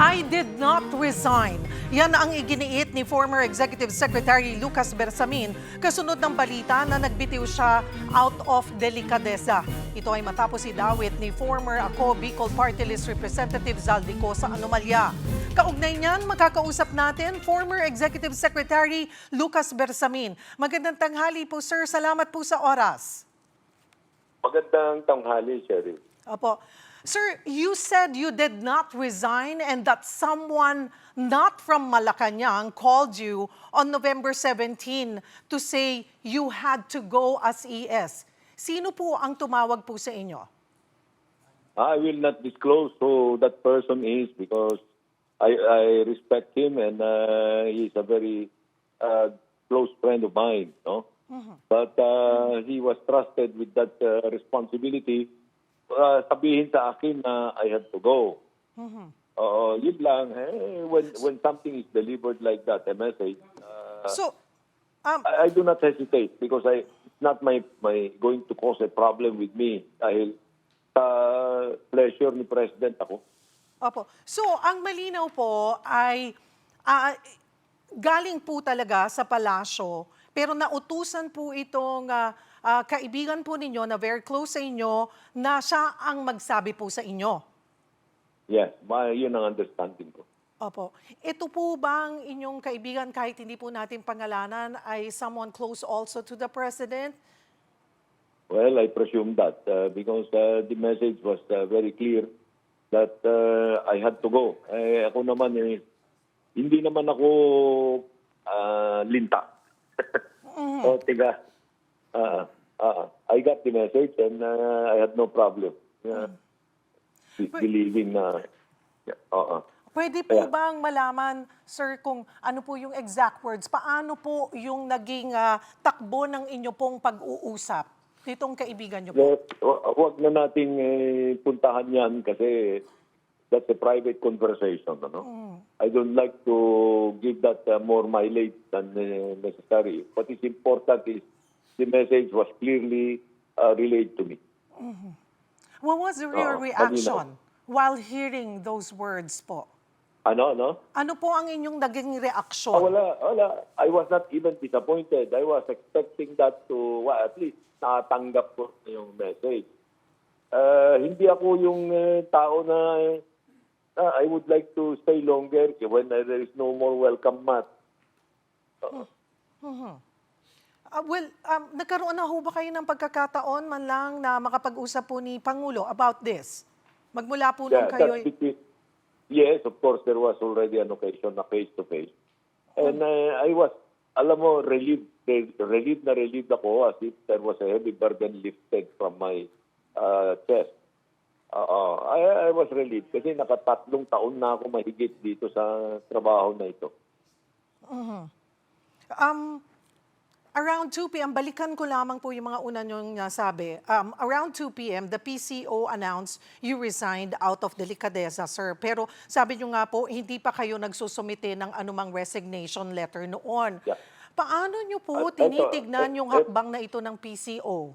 I did not resign. Yan ang iginiit ni former Executive Secretary Lucas Bersamin kasunod ng balita na nagbitiw siya out of delikadesa. Ito ay matapos idawit ni former ako Bicol Party List Representative Zaldico sa anomalya. Kaugnay niyan, makakausap natin former Executive Secretary Lucas Bersamin. Magandang tanghali po sir, salamat po sa oras. Magandang tanghali, Sherry. Opo. Sir, you said you did not resign and that someone not from Malacanang called you on November 17 to say you had to go as ES. Sino po ang tumawag po sa inyo? I will not disclose who that person is because I, I respect him and uh, he's a very uh, close friend of mine. No? But uh, he was trusted with that uh, responsibility. Uh, sabihin sa akin na I had to go. Oo, yun lang. Eh, when, when something is delivered like that, a message, uh, So, um, I, I do not hesitate because I, it's not my, my going to cause a problem with me dahil sa pleasure ni President ako. Opo. So, ang malinaw po ay ah, galing po talaga sa palasyo, pero nautusan po itong ah, ah, kaibigan po ninyo na very close sa inyo na siya ang magsabi po sa inyo. Yes, yun ang understanding ko. Opo. Ito po bang inyong kaibigan, kahit hindi po natin pangalanan, ay someone close also to the President? Well, I presume that uh, because uh, the message was uh, very clear that uh, I had to go. Eh, ako naman, eh, hindi naman ako uh, linta. o, tiga. Uh, uh, I got the message and uh, I had no problem uh, be- believing na... Yeah, oo. Pwede po Kaya- bang malaman, sir, kung ano po yung exact words? Paano po yung naging ah, takbo ng inyo pong pag-uusap nitong kaibigan nyo po? Let, wa- wag na nating eh, puntahan yan kasi that's a private conversation. Ano? I don't like to give that uh, more mileage than uh, necessary. What is important is the message was clearly uh, relayed to me. What was your Oo, reaction while hearing those words po? Ano, ano? Ano po ang inyong naging Ah, reaksyon? wala, wala. I was not even disappointed. I was expecting that to, well, at least, natanggap ko na yung message. Uh, hindi ako yung uh, tao na uh, I would like to stay longer when uh, there is no more welcome mat. Ah, well, um, nagkaroon na ho ba kayo ng pagkakataon man lang na makapag-usap po ni Pangulo about this? Magmula po nung Yeah, kayo... that's between, yes, of course, there was already an occasion na face-to-face. And uh, I was, alam mo, relieved, re- relieved na relieved ako as if there was a heavy burden lifted from my uh, chest. Oo, I, I was relieved kasi nakatatlong taon na ako mahigit dito sa trabaho na ito. Um, around 2 p.m., balikan ko lamang po yung mga una niyong nasabi. Um, around 2 p.m., the PCO announced you resigned out of delicadeza, sir. Pero sabi niyo nga po, hindi pa kayo nagsusumite ng anumang resignation letter noon. Yeah. Paano niyo po At- eto, tinitignan et- yung et- hakbang na ito ng PCO?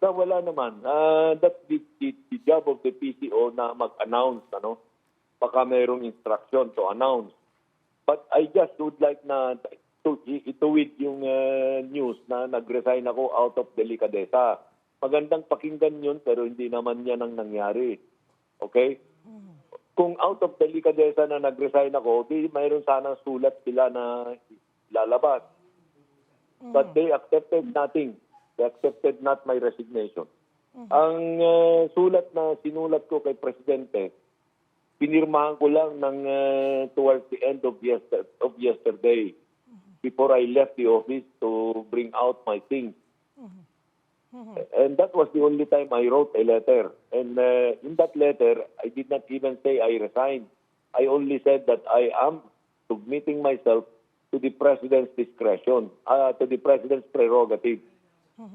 Na wala naman. Uh, that's the, the, the job of the PCO na mag-announce, ano? Baka mayroong instruction to announce. But I just would like na to ituwid yung uh, news na nag-resign ako out of delicadeza. Magandang pakinggan yun pero hindi naman yan ang nangyari. Okay? Kung out of delicadeza na nag-resign ako, di mayroon sanang sulat sila na lalabas. But they accepted nothing. They accepted not my resignation. Ang uh, sulat na sinulat ko kay Presidente, pinirmahan ko lang ng uh, towards the end of, yester- of yesterday before I left the office to bring out my things. And that was the only time I wrote a letter. And uh, in that letter, I did not even say I resigned. I only said that I am submitting myself to the President's discretion, uh, to the President's prerogative.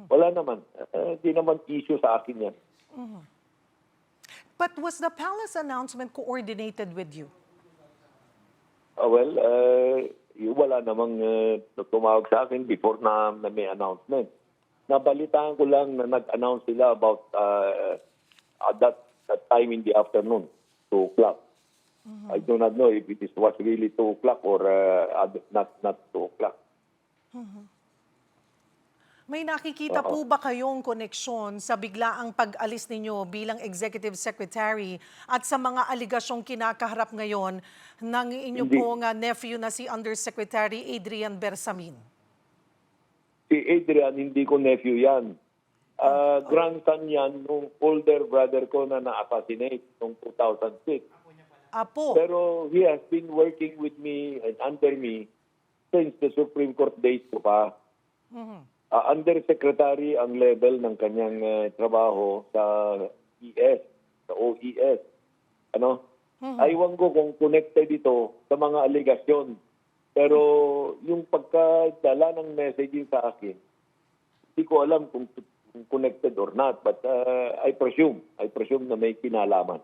Wala naman. Uh, Hindi naman issue sa akin yan. But was the palace announcement coordinated with you? Uh, well, uh, wala namang uh, tumawag sa akin before na, na may announcement. Nabalitaan ko lang na nag-announce sila about uh, at that, that time in the afternoon, 2 o'clock. I do not know if it is was really 2 o'clock or uh, not not 2 o'clock. May nakikita po ba kayong koneksyon sa biglaang pag-alis ninyo bilang Executive Secretary at sa mga aligasyong kinakaharap ngayon ng inyo Hindi. pong ah, nephew na si Undersecretary Adrian Bersamin? Si Adrian, hindi ko nephew yan. Uh, grandson yan nung older brother ko na na-assassinate noong 2006. Apo. Pero he has been working with me and under me since the Supreme Court days ko pa. Mhm. Uh, undersecretary ang level ng kanyang uh, trabaho sa ES, sa OES. Ano? Aywan ko kung connected ito sa mga aligasyon. Pero yung pagkadala ng messaging sa akin, hindi ko alam kung, kung connected or not. But uh, I presume, I presume na may kinalaman.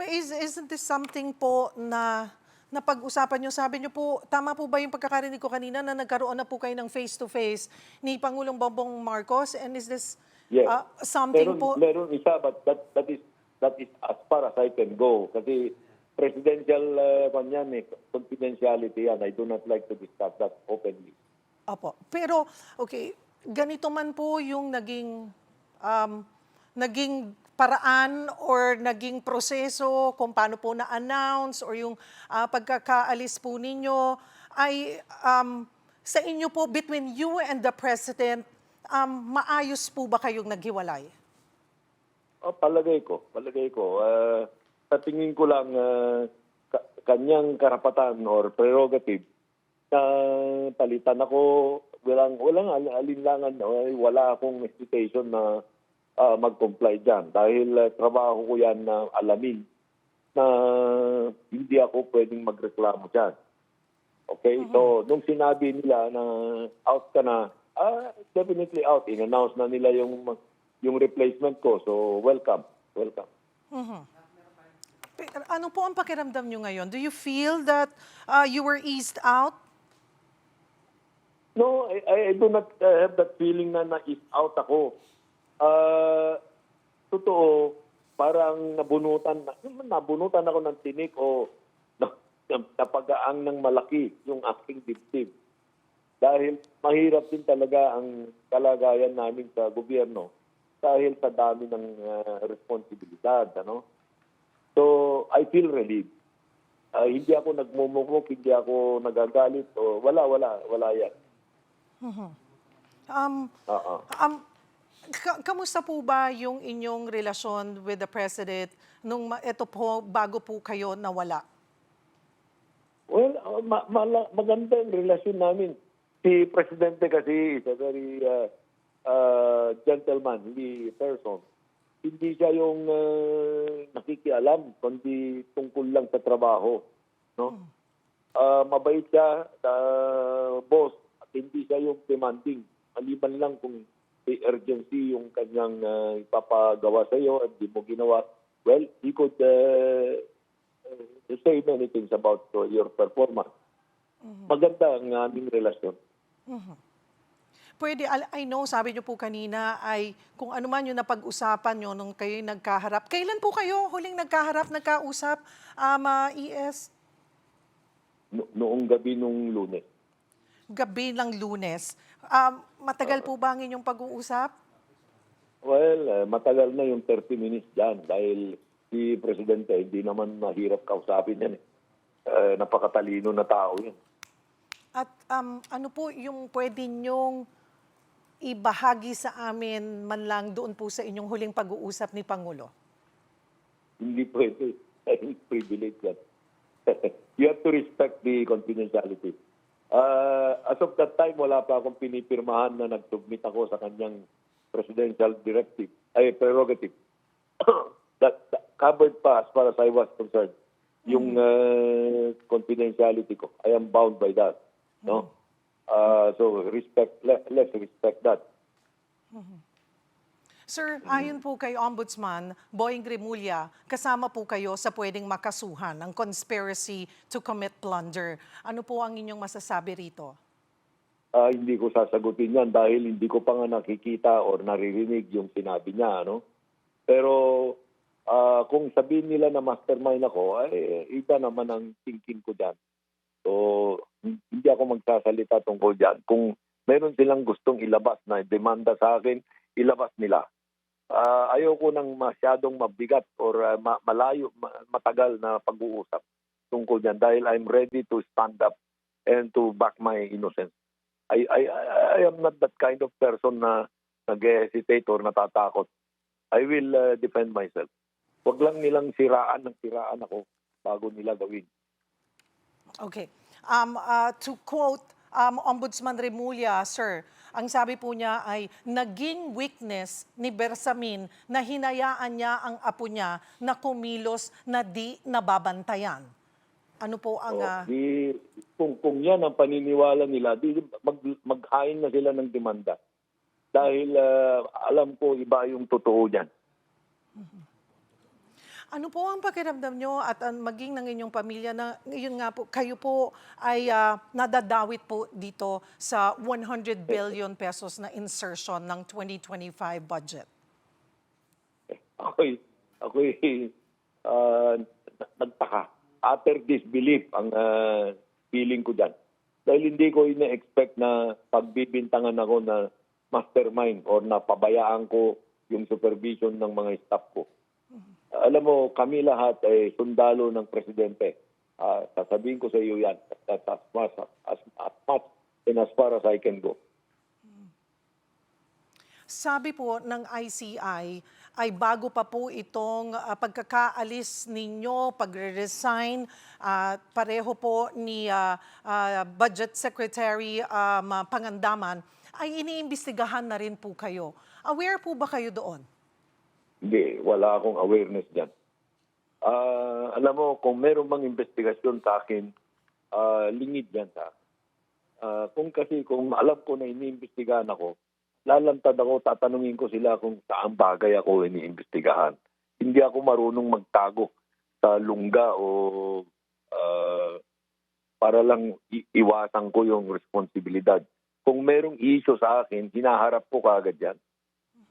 But is, isn't this something po na napag-usapan nyo? Sabi nyo po, tama po ba yung pagkakarinig ko kanina na nagkaroon na po kayo ng face-to-face ni Pangulong Bongbong Marcos? And is this Yes. ah, something meron, po? Meron isa, but that, that, is, that is as far as I can go. Kasi presidential uh, kanyan, eh, confidentiality yan. I do not like to discuss that openly. Opo. Pero, okay, ganito man po yung naging, um, naging paraan or naging proseso kung paano po na-announce or yung ah, pagkakaalis po ninyo ay um, sa inyo po between you and the President, um, maayos po ba kayong naghiwalay? Oh, palagay ko, palagay ko. Uh, sa tingin ko lang, uh, ka- kanyang karapatan or prerogative na palitan ako, walang, walang al- alinlangan, wala akong hesitation na ah, mag-comply dyan. Dahil uh, trabaho ko yan na alamin na hindi ako pwedeng magreklamo dyan. Okay? So, nung sinabi nila na out ka na, ah, definitely out. In-announce na nila yung yung replacement ko. So, welcome. Welcome. Pe- Ano po ang pakiramdam nyo ngayon? Do you feel that ah, you were eased out? No, I, I do not uh, have that feeling na na-ease out ako. Uh, totoo, parang nabunutan, nabunutan ako ng tinik o na, napagaang ng malaki yung aking dibdib. Dahil mahirap din talaga ang kalagayan namin sa gobyerno dahil sa dami ng uh, responsibilidad. Ano? So, I feel relieved. Uh, hindi ako nagmumukmuk, hindi ako nagagalit. O, wala, wala, wala yan. Um, Oo. um, ka- kamusta po ba yung inyong relasyon with the President nung ma- ito po, bago po kayo nawala? Well, uh, ma- mala- maganda ang relasyon namin. Si Presidente kasi is a very uh, uh, gentlemanly person. Hindi siya yung uh, nakikialam, kundi tungkol lang sa trabaho. No? Uh, mabait siya, uh, boss, at hindi siya yung demanding. Maliban lang kung may urgency yung kanyang uh, ipapagawa sa iyo at di mo ginawa. Well, he could uh, uh, say many things about uh, your performance. Maganda ang aming relasyon. Pwede, al- I know, sabi niyo po kanina ay kung ano man yung napag-usapan niyo nung kayo nagkaharap. Kailan po kayo huling nagkaharap, nagkausap, um, ah, ES? No- noong gabi nung lunes. Gabi ng lunes. Um, matagal po ba ang inyong pag-uusap? Well, uh, matagal na yung 30 minutes dyan dahil si Presidente hindi naman mahirap kausapin yan. Eh. Uh, napakatalino na tao yan. At um, ano po yung pwede niyong ibahagi sa amin man lang doon po sa inyong huling pag-uusap ni Pangulo? Hindi pwede. Privilege yan. you have to respect the confidentiality. Uh, as of that time, wala pa akong pinipirmahan na nag-submit ako sa kanyang presidential directive, ay prerogative. that, that covered pa as far as I was concerned. Yung uh, confidentiality ko. I am bound by that. No? Uh, so respect, let, let's respect that. Sir, ayon po kay Ombudsman Boying Grimulya, kasama po kayo sa pwedeng makasuhan ng conspiracy to commit plunder. Ano po ang inyong masasabi rito? Ah, hindi ko sasagutin yan dahil hindi ko pa nga nakikita or naririnig yung sinabi niya. Ano? Pero Ah, kung sabihin nila na mastermind ako, ay iba naman ang thinking ko dyan. So, hindi ako magsasalita tungkol dyan. Kung meron silang gustong ilabas na demanda sa akin, ilabas nila. Ah, ayoko nang masyadong mabigat or ah, ma- malayo, ma- matagal na pag-uusap tungkol dyan dahil I'm ready to stand up and to back my innocence. I, I, I am not that kind of person na nag-hesitate or natatakot. I will uh, defend myself. Huwag lang nilang siraan ng siraan ako bago nila gawin. Okay. Um, uh, to quote um, Ombudsman Remulla, sir, ang sabi po niya ay naging weakness ni Bersamin na hinayaan niya ang apo niya na kumilos na di nababantayan. Ano po ang... So, ah, di, kung, kung yan ang paniniwala nila, di, mag, maghain na sila ng demanda. Dahil uh, alam ko iba yung totoo niyan. Ano po ang pakiramdam nyo at ang maging ng inyong pamilya na ngayon nga po, kayo po ay ah, nadadawit po dito sa 100 billion pesos na insertion ng 2025 budget? Ako'y, ako'y uh, nagtaka. Utter disbelief ang uh, feeling ko dyan. Dahil hindi ko ina-expect na pagbibintangan ako na mastermind or na pabayaan ko yung supervision ng mga staff ko. Alam mo, kami lahat ay sundalo ng presidente. Ah, sasabihin ko sa iyo yan. That as much as, as much and as far as I can go. Sabi po ng ICI ay bago pa po itong ah, pagkakaalis ninyo, pagre-resign, ah, pareho po ni ah, ah, Budget Secretary um, Pangandaman, ay iniimbestigahan na rin po kayo. Aware po ba kayo doon? Hindi, wala akong awareness dyan. Ah, alam mo, kung meron mang investigasyon sa akin, ah, lingid yan sa akin. Ah, kung kasi, kung alam ko na iniimbestigahan ako, lalantad ako, tatanungin ko sila kung saan bagay ako iniimbestigahan. Hindi ako marunong magtago sa lungga o ah, para lang iwasan ko yung responsibilidad. Kung merong issue sa akin, hinaharap ko kagad yan.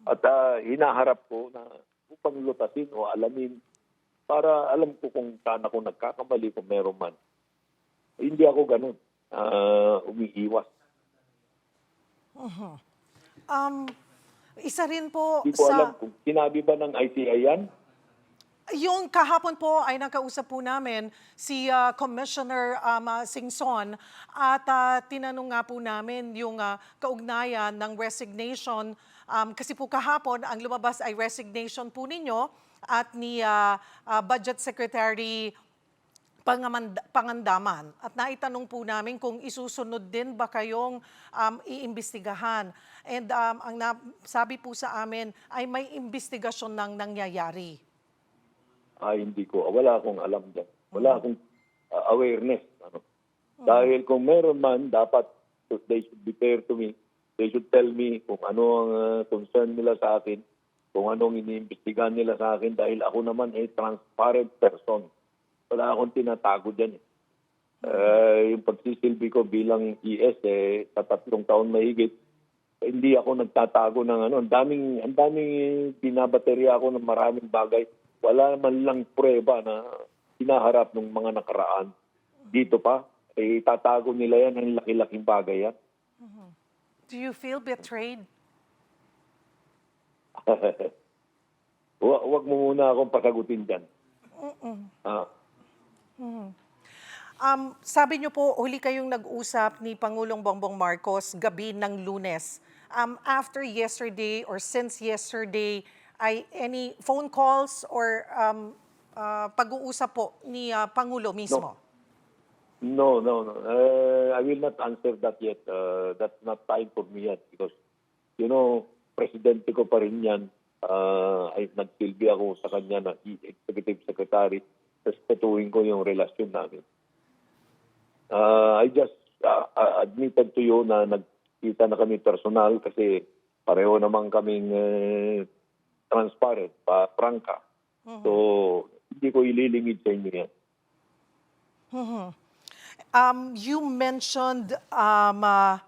At ah, hinaharap ko na upang lutasin o alamin para alam ko kung saan ako nagkakamali kung meron man. Hindi ako ganun. Ah, umiiwas. Um, isa rin po Hindi ko sa... alam kung sinabi ba ng ICI yan. Yung kahapon po ay nakausap po namin si ah, Commissioner um, ah, Singson at ah, tinanong nga po namin yung ah, kaugnayan ng resignation Um, kasi po kahapon ang lumabas ay resignation po ninyo at ni ah, ah, Budget Secretary Pangandaman. At naitanong po namin kung isusunod din ba kayong um, iimbestigahan. And um, ang sabi po sa amin ay may investigasyon nang nangyayari. Ay, hindi ko. Wala akong alam dyan. Wala akong ah, awareness. Ano. Dahil kung meron man, dapat they should be fair to me. They should tell me kung ano ang ah, concern nila sa akin, kung anong iniimbestigahan nila sa akin dahil ako naman ay transparent person. Wala akong tinatago dyan. Eh. Eh, yung pagsisilbi ko bilang ES eh, sa tatlong taon mahigit, hindi ako nagtatago ng ano. Ang daming, ang daming binabaterya ako ng maraming bagay. Wala man lang prueba na hinaharap ng mga nakaraan. Dito pa, eh, tatago nila yan ang laki-laking bagay yan. Do you feel betrayed? Wa- Huwag mo muna akong pasagutin dyan. Ah, Um, sabi niyo po, huli kayong nag-usap ni Pangulong Bongbong Marcos gabi ng lunes. Um, after yesterday or since yesterday, ay any phone calls or um, uh, pag-uusap po ni uh, Pangulo mismo? No, no, no. Uh, I will not answer that yet. Uh, that's not time for me yet because, you know, presidente ko pa rin yan. Uh, ay nagsilbi ako sa kanya na executive secretary. Respetuhin ko yung relasyon namin. Uh, I just uh, uh, admitted to you na nagkita na kami personal kasi pareho naman kaming uh, transparent, pa, prangka. So, hindi ko ililingid sa inyo yan. Um, you mentioned um, uh,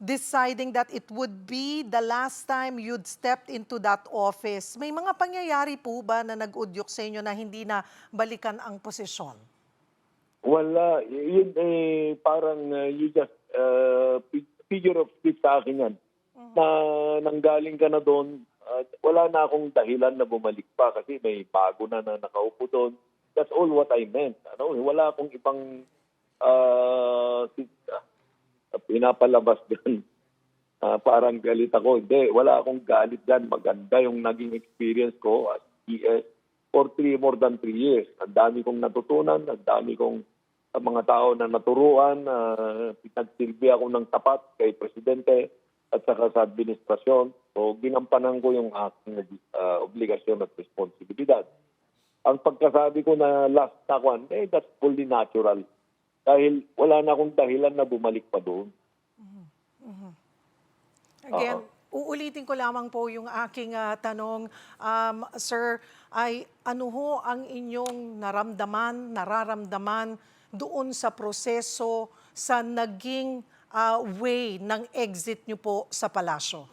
deciding that it would be the last time you'd stepped into that office. May mga pangyayari po ba na nag-udyok sa inyo na hindi na balikan ang posisyon? Wala. Y- Yun eh, parang uh, you just, uh, fi- figure of speech sa akin yan. Na nanggaling ka na doon, at wala na akong dahilan na bumalik pa kasi may bago na na nakaupo doon. That's all what I meant. Ano, wala akong ibang uh, pinapalabas doon. Ah, parang galit ako. Hindi, wala akong galit dyan. Maganda yung naging experience ko as PS for three, more than three years. Ang dami kong natutunan, ang dami kong uh, mga tao na naturuan, uh, pinagsilbi ako ng tapat kay Presidente at saka sa administrasyon. So, ginampanan ko yung aking uh, obligasyon at responsibilidad. Ang pagkasabi ko na last na kwan, eh, that's fully natural. Dahil wala na akong dahilan na bumalik pa doon. Again, uulitin ko lamang po yung aking ah, tanong. Um, sir, ay ano ho ang inyong naramdaman, nararamdaman doon sa proseso sa naging ah, way ng exit nyo po sa palasyo?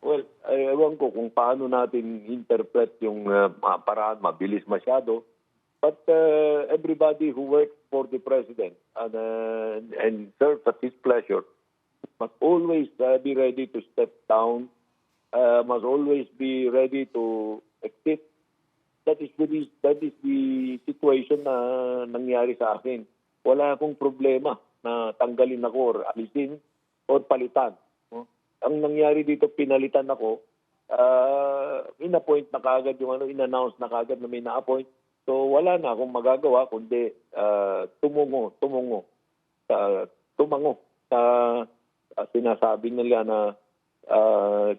Well, ay, ewan ko kung paano natin interpret yung uh, paraan, mabilis masyado. But uh, everybody who works for the president and, uh, and serves at his pleasure must always uh, be ready to step down, uh, must always be ready to exit. That is the, that is the situation na nangyari sa akin. Wala akong problema na tanggalin ako or alisin or palitan. no? Ang nangyari dito, pinalitan ako, uh, in-appoint na kagad yung ano, in-announce na kagad na may na-appoint. So wala na akong magagawa kundi uh, tumungo, tumungo, sa tumango sa uh, sinasabi nila na uh,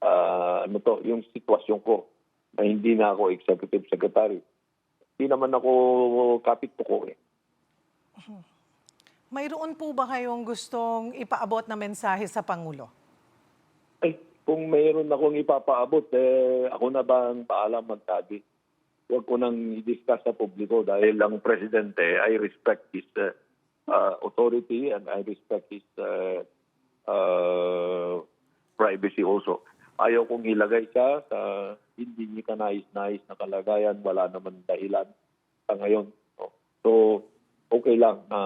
uh, ano to, yung sitwasyon ko na hindi na ako executive secretary. Hindi naman ako kapit ko eh. Mayroon po ba kayong gustong ipaabot na mensahe sa Pangulo? Ay, kung mayroon akong ipapaabot, eh, ako na ba ang paalam magsabi? Huwag ko nang i-discuss sa publiko dahil ang presidente, I respect his uh, uh, authority and I respect his uh, uh, privacy also. Ayaw kong ilagay siya sa hindi niya kanais-nais na kalagayan. Wala naman dahilan sa ngayon. So, okay lang na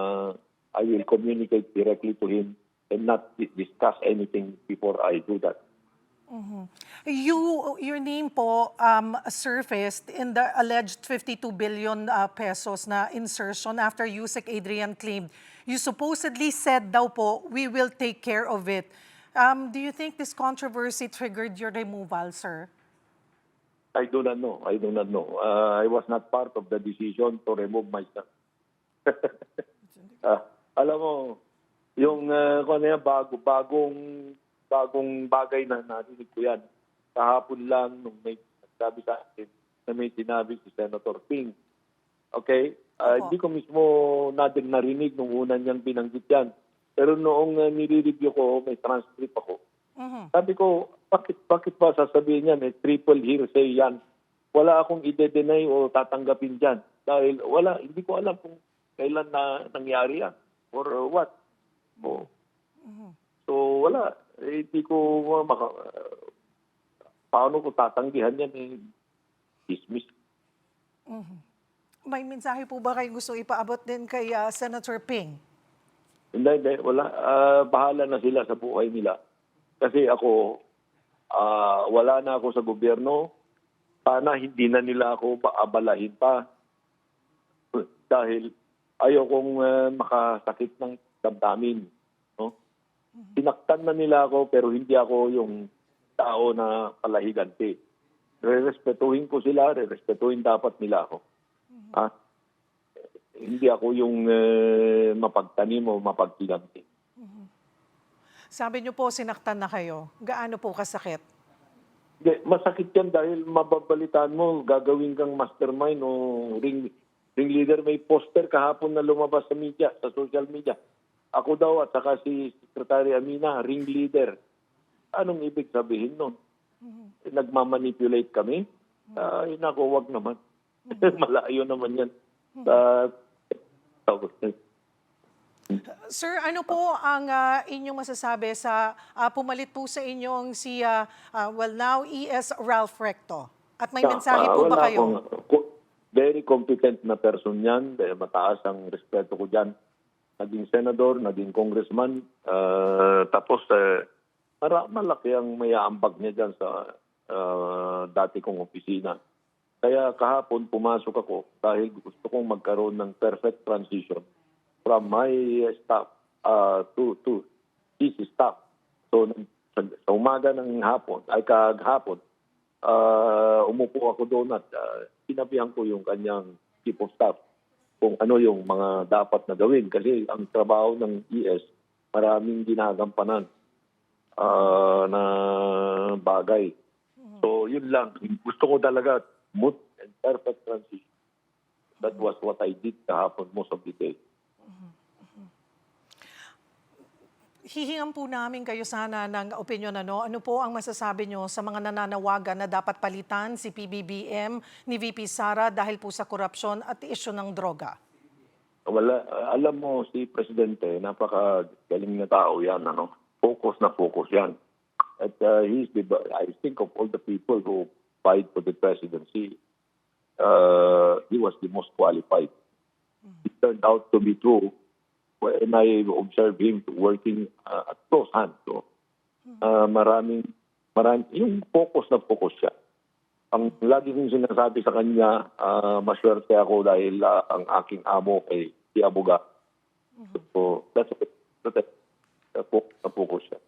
I will communicate directly to him and not di- discuss anything before I do that. You, your name po um, surfaced in the alleged 52 billion uh, pesos na insertion after Yusek Adrian claimed you supposedly said daw po, we will take care of it. Um, do you think this controversy triggered your removal, sir? I do not know. I do not know. Uh, I was not part of the decision to remove myself. Ah, alam mo, yung uh, kung ano yan, bago, bagong, bagong bagay na narinig ko yan. Kahapon lang nung may nagsabi sa akin na may sinabi si Senator Ping. Okay? Opo. hindi ko mismo natin narinig nung una niyang binanggit yan. Pero noong uh, nire-review ko, may transcript ako. Mhm. Sabi ko, bakit, bakit ba sasabihin yan? Eh, triple hearsay yan. Wala akong ide-deny o tatanggapin dyan. Dahil wala, hindi ko alam kung kailan na nangyari yan. Or uh, what. So, so wala. Eh, hindi ko uh, maka, uh, paano ko tatanggihan yan eh. Dismiss. May mensahe po ba kayong gusto ipaabot din kay uh, Senator Ping? Hindi, hindi. Wala. Ah, bahala na sila sa buhay nila. Kasi ako, ah, wala na ako sa gobyerno. Sana hindi na nila ako paabalahin pa. Dahil ayokong uh, makasakit ng damdamin. No? Sinaktan na nila ako pero hindi ako yung tao na palahiganti. Re-respetuhin ko sila, re-respetuhin dapat nila ako. Ha? Hindi ako yung uh, mapagtanim o mapagkiganti. Sabi niyo po, sinaktan na kayo. Gaano po kasakit? Masakit yan dahil mababalitaan mo, gagawin kang mastermind o ring, ring leader. May poster kahapon na lumabas sa media, sa social media. Ako daw at saka si Secretary Amina, ring leader. Anong ibig sabihin nun? Nagmamanipulate kami? Ay, nako, wag naman. Malayo naman yan. Sa Sir, ano po ang ah, inyong masasabi sa ah, pumalit po sa inyong si, ah, ah, well now, ES Ralph Recto? At may Ah, mensahe ah, po ba kayo? akong- ko- very competent na person yan. Mataas ang respeto ko dyan. Naging senador, naging congressman. ah, tapos, eh, mara- malaki ang may aambag niya dyan sa ah, dati kong opisina. Kaya kahapon pumasok ako dahil gusto kong magkaroon ng perfect transition from my staff uh, to to his staff. So sa, sa umaga ng hapon, ay kaghapon, uh, umupo ako doon at uh, ko yung kanyang chief of staff kung ano yung mga dapat na gawin. Kasi ang trabaho ng ES, maraming ginagampanan uh, na bagay. So yun lang. Gusto ko talaga smooth and perfect transition. That was what I did kahapon most of the day. Hihingan po namin kayo sana ng opinion ano. Ano po ang masasabi nyo sa mga nananawagan na dapat palitan si PBBM ni VP Sara dahil po sa korupsyon at isyu ng droga? Wala, alam mo si Presidente, napakagaling na tao yan, ano? Focus na focus yan. At uh, he's the, I think of all the people who fight for the presidency, uh, he was the most qualified. It turned out to be true when I observed him working uh, at close hand. So, uh, maraming, maraming, yung focus na focus siya. Ang lagi kong sinasabi sa kanya, ah, maswerte ako dahil ah, ang aking amo ay si Abuga. So, that's it. That's it. Na focus na focus siya.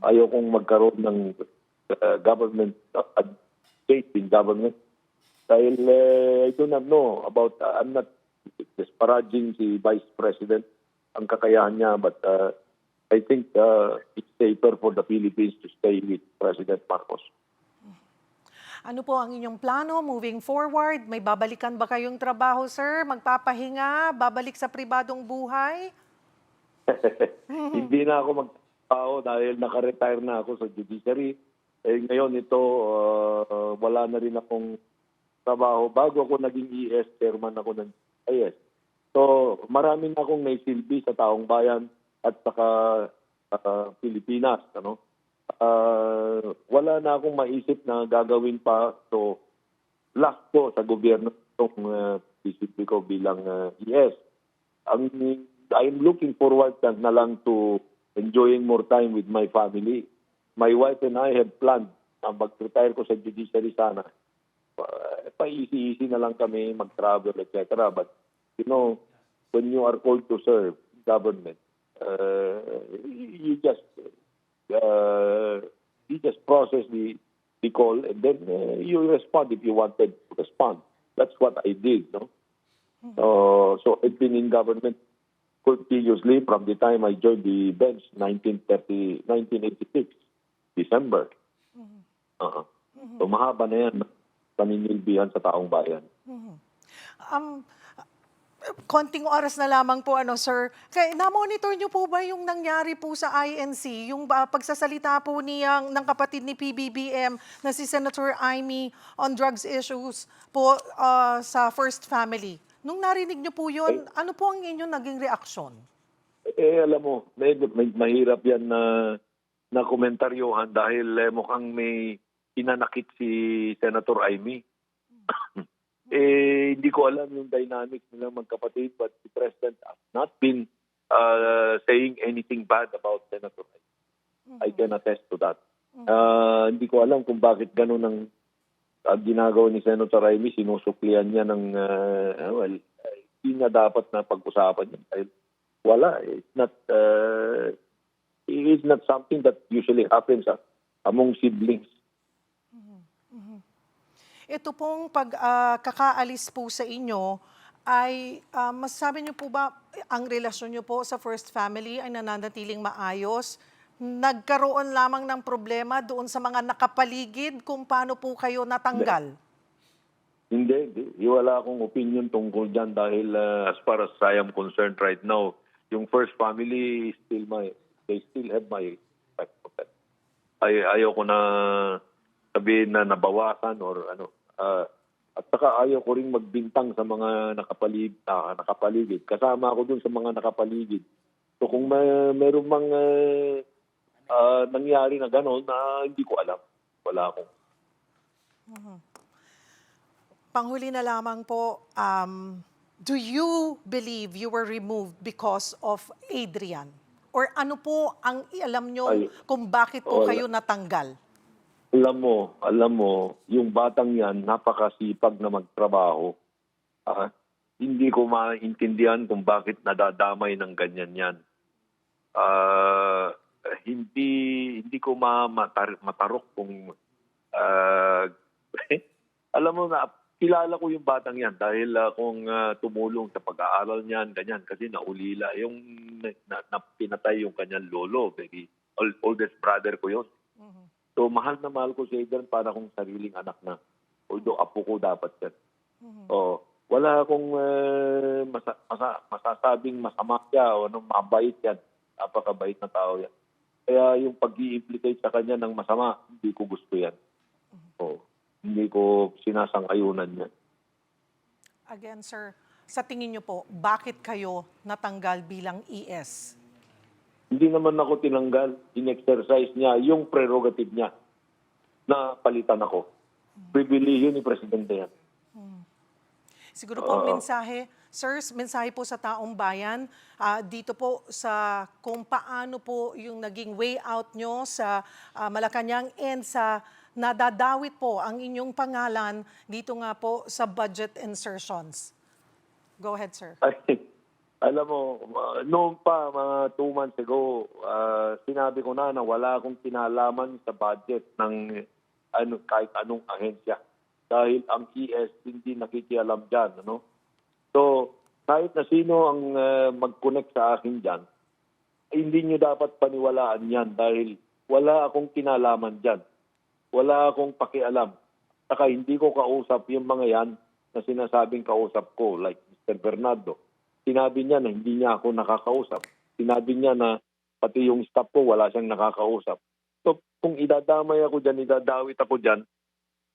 Ayaw kong magkaroon ng ah, government, uh, state in government. Dahil eh, I do not know about, ah, I'm not disparaging si Vice President, ang kakayahan niya, but uh, I think uh, it's safer for the Philippines to stay with President Marcos. Ano po ang inyong plano moving forward? May babalikan ba kayong trabaho, sir? Magpapahinga? Babalik sa pribadong buhay? Hindi na ako magtrabaho dahil naka-retire na ako sa judiciary. Eh, ngayon ito, uh, wala na rin akong trabaho. Bago ako naging ES, chairman ako ng IS. So, marami na akong naisilbi sa taong bayan at saka uh, Pilipinas. Ano? Uh, wala na akong maisip na gagawin pa. So, last ko sa gobyerno itong uh, ko bilang uh, ES. Ang, I'm looking forward na, lang to enjoying more time with my family. My wife and I had planned na mag-retire ko sa judiciary sana. Uh, pa-easy-easy na lang kami, mag-travel, etc. But, you know, when you are called to serve government, uh, you just uh, you just process the the call and then uh, you respond if you wanted to respond. That's what I did, no? Uh, so I've been in government continuously from the time I joined the bench, 1930, 1986, December. Uh-huh. So mahaba na yan, paninilbihan sa taong bayan. Um, konting oras na lamang po, ano, sir. Kaya na-monitor niyo po ba yung nangyari po sa INC? Yung ah, pagsasalita po niyang, ng kapatid ni PBBM na si Senator Amy on drugs issues po ah, sa First Family. Nung narinig niyo po yun, ano po ang inyong naging reaksyon? Eh, alam mo, medyo may, mahirap yan na, na komentaryohan dahil eh, mukhang may inanakit si Senator Amy. Eh, hindi ko alam yung dynamics nila magkapatid but the President has not been uh, saying anything bad about Senator Amy. I can attest to that. Uh, hindi ko alam kung bakit ganun ang ang ginagawa ni Senator Amy, sinusuklian niya ng, uh, well, hindi na dapat na pag-usapan yun. Dahil wala. It's not, uh, it's not something that usually happens ah, among siblings. Ito pong pagkakaalis po sa inyo, ay ah, masasabi niyo po ba ang relasyon niyo po sa First Family ay nananatiling maayos? Nagkaroon lamang ng problema doon sa mga nakapaligid kung paano po kayo natanggal? Hindi, hindi. Wala akong opinion tungkol dyan dahil uh, as far as I am concerned right now, yung first family still my, they still have my. Ay, ayaw ko na sabihin na nabawasan or ano. Uh, at saka ayaw ko ring magbintang sa mga nakapaligid, nakapaligid. Kasama ako dun sa mga nakapaligid So kung may, meron mang eh, ah, nangyari na gano'n na hindi ko alam. Wala akong. Panghuli na lamang po, um, do you believe you were removed because of Adrian? Or ano po ang alam nyo Ay, kung bakit po wala. kayo natanggal? Alam mo, alam mo, yung batang yan, napakasipag na magtrabaho. Ah, hindi ko maintindihan kung bakit nadadamay ng ganyan yan. Ah, hindi hindi ko ma matar- matarok kung ah, alam mo na kilala ko yung batang yan dahil ah, kung ah, tumulong sa pag-aaral niyan ganyan kasi naulila yung na, na- na- pinatay yung kanyang lolo very old- oldest brother ko yun So mahal na mahal ko si Aidan para kung sariling anak na. Although apo ko dapat yan. Oh, wala akong eh, masa, masa, masasabing masama siya o ano, mabait yan. Napakabait na tao yan. Kaya yung pag implicate sa kanya ng masama, hindi ko gusto yan. Oh, hindi ko sinasang-ayunan yan. Again, sir, sa tingin nyo po, bakit kayo natanggal bilang ES? Hindi naman ako tinanggal. In-exercise niya yung prerogative niya na palitan ako. Pribilehyo ni Presidente yan. Siguro po ang Oo. mensahe, sirs, mensahe po sa taong bayan, ah, dito po sa kung paano po yung naging way out nyo sa ah, Malacanang and sa nadadawit po ang inyong pangalan dito nga po sa budget insertions. Go ahead, sir. Alam mo, uh, noon pa, mga two months ago, ah, sinabi ko na na wala akong kinalaman sa budget ng ano, kahit anong ahensya. Dahil ang ES hindi nakikialam dyan. Ano? So, kahit na sino ang ah, mag-connect sa akin dyan, hindi nyo dapat paniwalaan yan dahil wala akong kinalaman dyan. Wala akong pakialam. Saka hindi ko kausap yung mga yan na sinasabing kausap ko, like Mr. Bernardo. Sinabi niya na hindi niya ako nakakausap. Sinabi niya na pati yung staff ko wala siyang nakakausap. So kung idadamay ako dyan, idadawit ako dyan,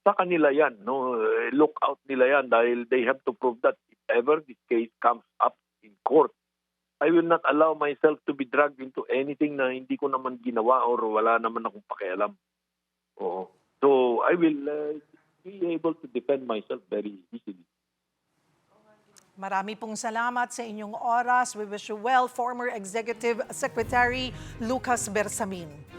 sa kanila yan. No? Eh, Look out nila yan dahil they have to prove that if ever this case comes up in court, I will not allow myself to be dragged into anything na hindi ko naman ginawa or wala naman akong pakialam. Oo. So I will uh, be able to defend myself very easily. Marami pong salamat sa inyong oras. We wish you well, former Executive Secretary Lucas Bersamin.